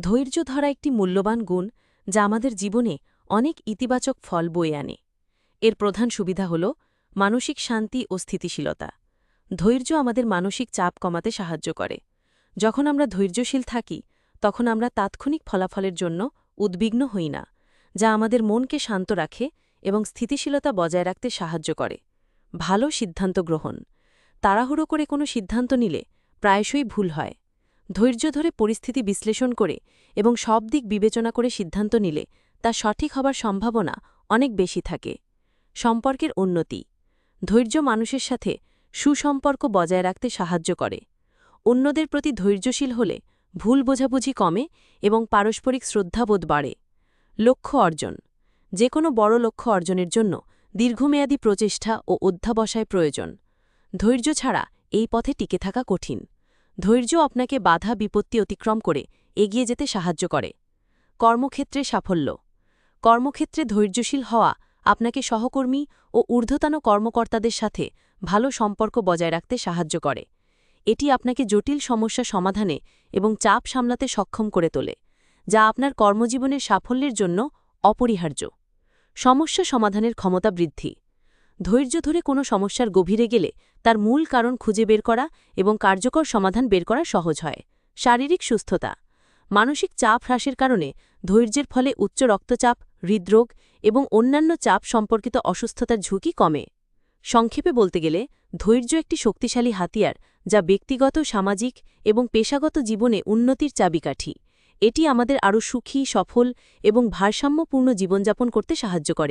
ধৈর্য ধরা একটি মূল্যবান গুণ যা আমাদের জীবনে অনেক ইতিবাচক ফল বয়ে আনে। এর প্রধান সুবিধা হল মানসিক শান্তি ও স্থিতিশীলতা। ধৈর্য আমাদের মানসিক চাপ কমাতে সাহায্য করে। যখন আমরা ধৈর্যশীল থাকি, তখন আমরা তাৎক্ষণিক ফলাফলের জন্য উদ্বিগ্ন হই না, যা আমাদের মনকে শান্ত রাখে এবং স্থিতিশীলতা বজায় রাখতে সাহায্য করে। ভালো সিদ্ধান্ত গ্রহণ। তাড়াহুড়ো করে কোনো সিদ্ধান্ত নিলে প্রায়শই ভুল হয়। ধৈর্য ধরে পরিস্থিতি বিশ্লেষণ করে এবং সব দিক বিবেচনা করে সিদ্ধান্ত নিলে তা সঠিক হবার সম্ভাবনা অনেক বেশি থাকে। সম্পর্কের উন্নতি। ধৈর্য মানুষের সাথে সুসম্পর্ক বজায় রাখতে সাহায্য করে। অন্যদের প্রতি ধৈর্যশীল হলে ভুল বোঝাবুঝি কমে এবং পারস্পরিক শ্রদ্ধাবোধ বাড়ে। লক্ষ্য অর্জন। যে কোনো বড় লক্ষ্য অর্জনের জন্য দীর্ঘমেয়াদী প্রচেষ্টা ও অধ্যাবসায় প্রয়োজন। ধৈর্য ছাড়া এই পথে টিকে থাকা কঠিন। ধৈর্য আপনাকে বাধা বিপত্তি অতিক্রম করে এগিয়ে যেতে সাহায্য করে। কর্মক্ষেত্রে সাফল্য। কর্মক্ষেত্রে ধৈর্যশীল হওয়া আপনাকে সহকর্মী ও ঊর্ধ্বতন কর্মকর্তাদের সাথে ভালো সম্পর্ক বজায় রাখতে সাহায্য করে। এটি আপনাকে জটিল সমস্যা সমাধানে এবং চাপ সামলাতে সক্ষম করে তোলে, যা আপনার কর্মজীবনের সাফল্যের জন্য অপরিহার্য। সমস্যা সমাধানের ক্ষমতা বৃদ্ধি। ধৈর্য ধরে কোনো সমস্যার গভীরে গেলে তার মূল কারণ খুঁজে বের করা এবং কার্যকর সমাধান বের করা সহজ হয়। শারীরিক সুস্থতা। মানসিক চাপ হ্রাসের কারণে ধৈর্যের ফলে উচ্চ রক্তচাপ, হৃদরোগ এবং অন্যান্য চাপ সম্পর্কিত অসুস্থতার ঝুঁকি কমে। সংক্ষেপে বলতে গেলে, ধৈর্য একটি শক্তিশালী হাতিয়ার যা ব্যক্তিগত, সামাজিক এবং পেশাগত জীবনে উন্নতির চাবিকাঠি। এটি আমাদের আরও সুখী, সফল এবং ভারসাম্যপূর্ণ জীবনযাপন করতে সাহায্য করে।